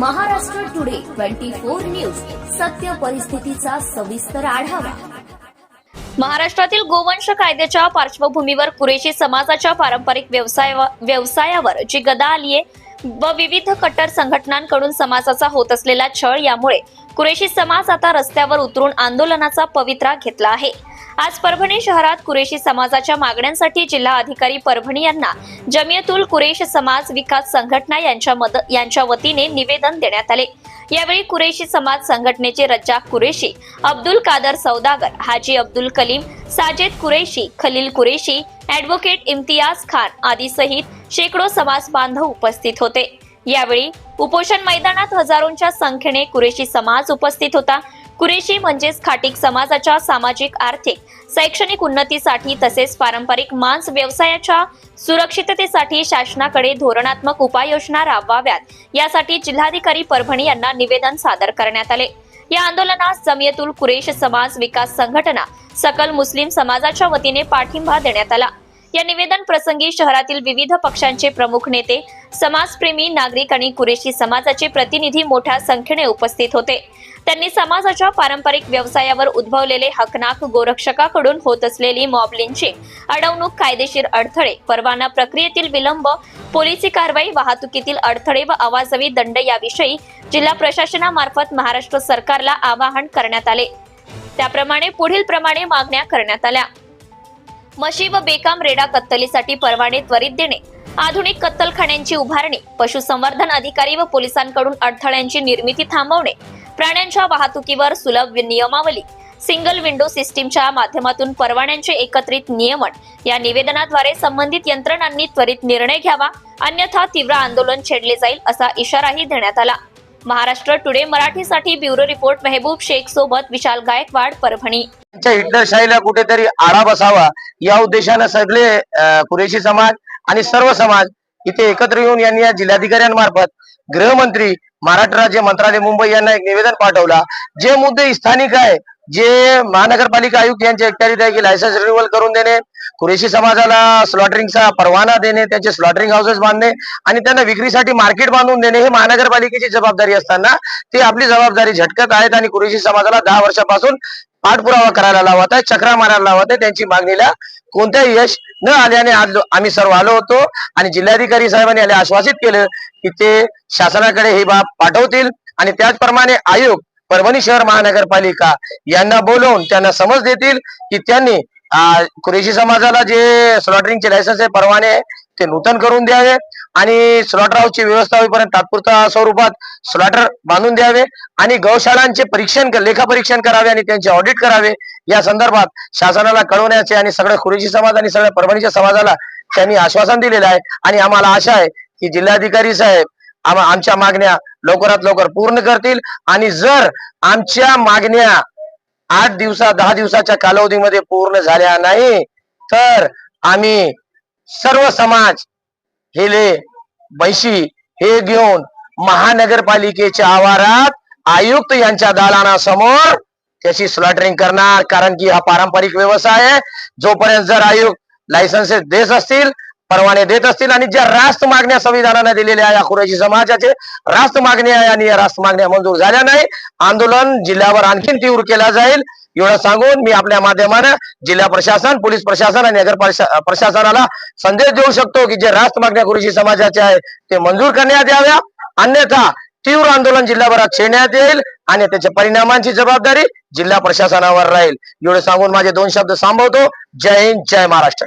Twenty four news. सत्य परिस्थितीचा सविस्तर आढावा. महाराष्ट्रातील गोवंश कायद्याच्या पार्श्वभूमीवर कुरेशी समाजाच्या पारंपरिक व्यवसाय व्यवसायावर जी गदा आलीये व विविध कट्टर संघटनांकडून समाजाचा होत असलेला छळ यामुळे कुरेशी समाज आता रस्त्यावर उतरून आंदोलनाचा पवित्रा घेतला आहे. आज परभणी शहरात कुरेशी समाजाच्या मागण्यांसाठी जिल्हा अधिकारी परभणी यांना जमियतुल कुरेश समाज विकास संघटना यांच्या मद यांच्या वतीने निवेदन देण्यात आले. यावेळी कुरेशी समाज संघटनेचे रज्जाक कुरेशी अब्दुल कादर सौदागर हाजी अब्दुल कलीम साजेद कुरेशी खलील कुरेशी ॲडव्होकेट इम्तियाज खान आदी सहित शेकडो समाज बांधव उपस्थित होते. यावेळी उपोषण मैदानात हजारोंच्या संख्येने कुरेशी समाज उपस्थित होता. कुरेशी म्हणजेच खाटीक समाजाच्या सामाजिक आर्थिक शैक्षणिक उन्नतीसाठी तसेच पारंपरिक मांस व्यवसायाच्या सुरक्षिततेसाठी शासनाकडे धोरणात्मक उपाययोजना राबवाव्यात. यासाठी जिल्हाधिकारी परभणी यांना निवेदन सादर करण्यात आले. या आंदोलनास जमियतुल कुरेश समाज विकास संघटना सकल मुस्लिम समाजाच्या वतीने पाठिंबा देण्यात आला. या निवेदन प्रसंगी शहरातील विविध पक्षांचे प्रमुख नेते समाजप्रेमी नागरिक आणि कुरेशी समाजाचे प्रतिनिधी मोठ्या संख्येने उपस्थित होते. त्यांनी समाजाच्या पारंपरिक व्यवसायावर उद्भवलेले हकनाक गोरक्षकाकडून होत असलेली मॉब लिंचिंग अडवणूक कायदेशीर अडथळे परवाना प्रक्रियेतील विलंब पोलिसी कारवाई वाहतुकीतील अडथळे व आवाजवी दंड याविषयी जिल्हा प्रशासनामार्फत महाराष्ट्र सरकारला आवाहन करण्यात आले. त्याप्रमाणे पुढील प्रमाणे मागण्या करण्यात आल्या. म्हशी व बेकाम रेडा कत्तलीसाठी परवाने त्वरित देणे आधुनिक कत्तलखान्यांची उभारणी पशुसंवर्धन अधिकारी व पोलिसांकडून अडथळ्यांची निर्मिती थांबवणे प्राण्यांच्या वाहतुकीवर सुलभ नियमावली. सिंगल विंडो सिस्टीमच्या माध्यमातून परवान्यांचे एकत्रित नियमन. या निवेदनाद्वारे संबंधित यंत्रणांनी त्वरित निर्णय घ्यावा अन्यथा तीव्र आंदोलन छेडले जाईल असा इशाराही देण्यात आला. महाराष्ट्र टुडे मराठीसाठी ब्युरो रिपोर्ट मेहबूब शेख सोबत विशाल गायकवाड परभणी. त्यांच्या हिटलरशाहीला कुठेतरी आळा बसावा या उद्देशानं सगळे कुरेशी समाज आणि सर्व समाज इथे एकत्र येऊन यांनी या जिल्हाधिकाऱ्यांमार्फत गृहमंत्री महाराष्ट्र राज्य मंत्रालय मुंबई यांना एक निवेदन पाठवला. जे मुद्दे स्थानिक आहे जे महानगरपालिका आयुक्त यांचे अखत्यारीत आहे की लायसन्स रिन्युअल करून देणे कुरेशी समाजाला स्लॉटरिंगचा परवाना देणे त्यांचे स्लॉटरिंग हाऊसेस बांधणे आणि त्यांना विक्रीसाठी मार्केट बांधून देणे हे महानगरपालिकेची जबाबदारी असताना ते आपली जबाबदारी झटकत आहेत आणि कुरेशी समाजाला दहा वर्षापासून पाठपुरावा करायला लावत आहे चक्रा मारायला लावत आहे त्यांची मागणीला कोणत्याही यश न आल्याने आज आम्ही सर्व आलो होतो आणि जिल्हाधिकारी साहेबांनी याला आश्वासित केलं की ते शासनाकडे ही बाब पाठवतील आणि त्याचप्रमाणे आयोग परभणी शहर महानगरपालिका यांना बोलवून त्यांना समज देतील की त्यांनी कुरेशी समाजाला जे स्लॉटरिंगचे लायसन्स आहे परवाने आहे ते नूतन करून द्यावे आणि स्लॉटर हाऊसची व्यवस्था होईपर्यंत तात्पुरता स्वरूपात स्लॉटर बांधून द्यावे आणि गौशाळांचे परीक्षण लेखा परीक्षण करावे आणि त्यांचे ऑडिट करावे. या संदर्भात शासनाला कळवण्याचे आणि सगळ्या कुरेशी समाज आणि सगळ्या परभणीच्या समाजाला त्यांनी आश्वासन दिलेलं आहे. आणि आम्हाला आशा आहे की जिल्हाधिकारी साहेब आमच्या मागण्या लवकरात लवकर पूर्ण करतील. आणि जर आमच्या मागण्या आठ दिवसा दहा दिवसाच्या कालावधीमध्ये पूर्ण झाल्या नाही तर आम्ही सर्व समाज हेले बैशी हे घेऊन महानगरपालिकेच्या आवारात आयुक्त यांच्या दालनासमोर त्याची स्लॉटरिंग करणार. कारण की हा पारंपरिक व्यवसाय आहे. जोपर्यंत जर आयुक्त लायसन्सेस देत असतील परवाने देत असतील आणि ज्या रास्त मागण्या संविधानाने दिलेल्या आहे अखुराची समाजाचे रास्त मागण्या आहे आणि या रास्त मागण्या मंजूर झाल्या नाही. आंदोलन जिल्ह्यावर आणखीन तीव्र केला जाईल. एवढं सांगून मी आपल्या माध्यमानं जिल्हा प्रशासन पोलीस प्रशासन आणि नगर प्रशासनाला संदेश देऊ शकतो की जे रास्त मागण्या कुरेशी समाजाच्या आहे ते मंजूर करण्यात याव्या. अन्यथा तीव्र आंदोलन जिल्हाभरात छेडण्यात येईल आणि त्याच्या परिणामांची जबाबदारी जिल्हा प्रशासनावर राहील. एवढं सांगून माझे दोन शब्द सांभवतो जय हिंद जय महाराष्ट्र.